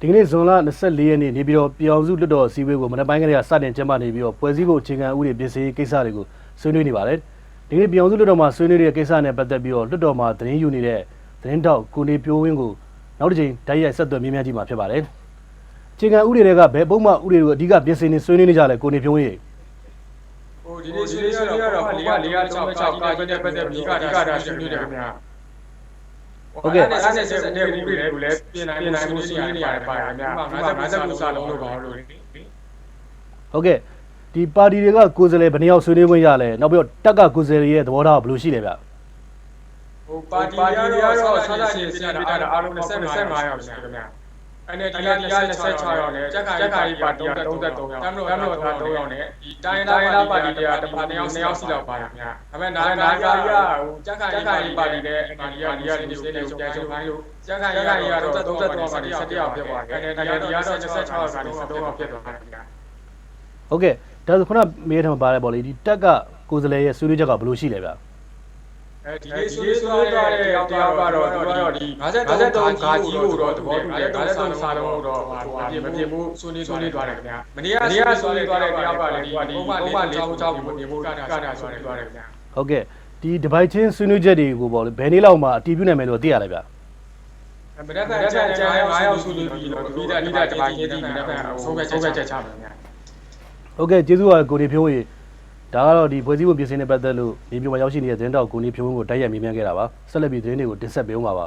ဒီကနေ့ဇွန်လ24ရက်နေ့နေပြည်တော်ပြည်အောင်စုလွတ်တော်အစည်းအဝေးကိုမနက်ပိုင်းကလေးကစတင်ကျင်းပနေပြီးတော့ဖွဲ့စည်းဖို့အခြေခံဥပဒေပြင်ဆင်ရေးကိစ္စတွေကိုဆွေးနွေးနေပါတယ်ဒီကနေ့ပြည်အောင်စုလွတ်တော်မှာဆွေးနွေးတဲ့ကိစ္စနဲ့ပတ်သက်ပြီးတော့လွတ်တော်မှာသတင်းယူနေတဲ့သတင်းတောက်ကိုနေပြိုးဝင်းကိုနောက်တစ်ချိန်ဓာတ်ရိုက်ဆက်သွယ်မြင်းမြန်းကြည့်မှာဖြစ်ပါတယ်အခြေခံဥပဒေတွေကဘယ်ပုံမှဥပဒေတွေကိုအဓိကပြင်ဆင်နေဆွေးနွေးနေကြလဲကိုနေပြိုးဝင်းရေဟိုဒီနေ့ဆွေးနွေးရတော့ဘုရား၄6 6ကာကြီးနဲ့ပတ်သက်ပြီးအဓိကဒါဆွေးနွေးတယ်ခင်ဗျာ အဲ့ဆက်ဆက်တဲ့ဥပဒေတွေကိုလည်းပြင်နိုင်ပြင်နိုင်မှုဆွေးနွေးနေရတယ်ပါခင်ဗျာ50 50စာလုံးလို့ပါလို့လေဟုတ်ကဲ့ဒီပါတီတွေကကိုယ်စားလှယ်ဘယ်နှစ်ယောက်ဆွေးနွေးခွင့်ရလဲနောက်ပြီးတော့တက်ကကိုယ်စားလှယ်ရဲ့သဘောထားကဘယ်လိုရှိလဲဗျဟိုပါတီတွေကတော့ဆန္ဒရှင်စီနေတာအားလုံး25ယောက်ရှိခင်ဗျာ အဲ့နဲ့တရားတရား26ယောက်နဲ့ကြက်ခါကြီးပါတီက33ယောက်တမ်းလို့တမ်းလို့သား3ယောက်နဲ့ဒီတိုင်းတိုင်းပါတီတွေကတစ်ပါး2ယောက်2ယောက်စီလောက်ပါခင်ဗျာဒါပေမဲ့နာနာကြီးကဟိုကြက်ခါကြီးပါတီနဲ့ပါတီကဒီကဒီစနေကိုပြန်ချုပ်ခိုင်းလို့ကြက်ခါကြီးကတော့33ယောက်ကနေ17ယောက်ဖြစ်သွားတယ်အဲ့နဲ့တရားတရားတော့26ယောက်ကနေ13ယောက်ဖြစ်သွားတယ်ခင်ဗျာဟုတ်ကဲ့ဒါဆိုခုနမေးထားမှာပါတယ်ပေါ့လေဒီတက်ကကိုယ်စားလှယ်ရဲ့ဆွေးနွေးချက်ကဘယ်လိုရှိလဲဗျ အဲဒီနေ့ဆွေးနွေးသွားတဲ့တရားကတော့သူကတော့ဒီ53ဂါကြီးကိုတော့သဘောတူတယ်53စာလုံးကိုတော့ဟိုအပြည့်မပြည့်ဘူးဆွေးနွေးဆွေးနွေးသွားတယ်ခင်ဗျာမနေ့ကဆွေးနွေးသွားတဲ့တရားကလည်းဒီပုံမှန်လေးချောင်းချောင်းကိုပြင်ဖို့ကတာကတာဆွေးနွေးသွားတယ်ခင်ဗျာဟုတ်ကဲ့ဒီဒီဘိုက်ချင်းဆွေးနွေးချက်တွေကိုပေါ့လေဘယ်နေ့လောက်မှအတည်ပြုနိုင်မယ်လို့သိရလဲဗျမနေ့ကကျန်ကျန်9ယောက်ဆွေးနွေးပြီးတော့ဒီကဒီကတပိုင်းချင်းဒီမနေ့ကဆုံးဖြတ်ဆုံးဖြတ်ချက်ချပါခင်ဗျာဟုတ်ကဲ့ကျေးဇူးပါကိုနေဖြိုးရေ ဒါကတော့ဒီဖွဲ့စည်းပုံပြင်ဆင်တဲ့ပတ်သက်လို့ဒီမျိုးမှာရောက်ရှိနေတဲ့သတင်းတောက်ကိုနေဖြိုးကိုတိုက်ရိုက်မေးမြန်းခဲ့တာပါဆက်လက်ပြီးသတင်းတွေကိုတင်ဆက်ပေးအောင်ပါပါ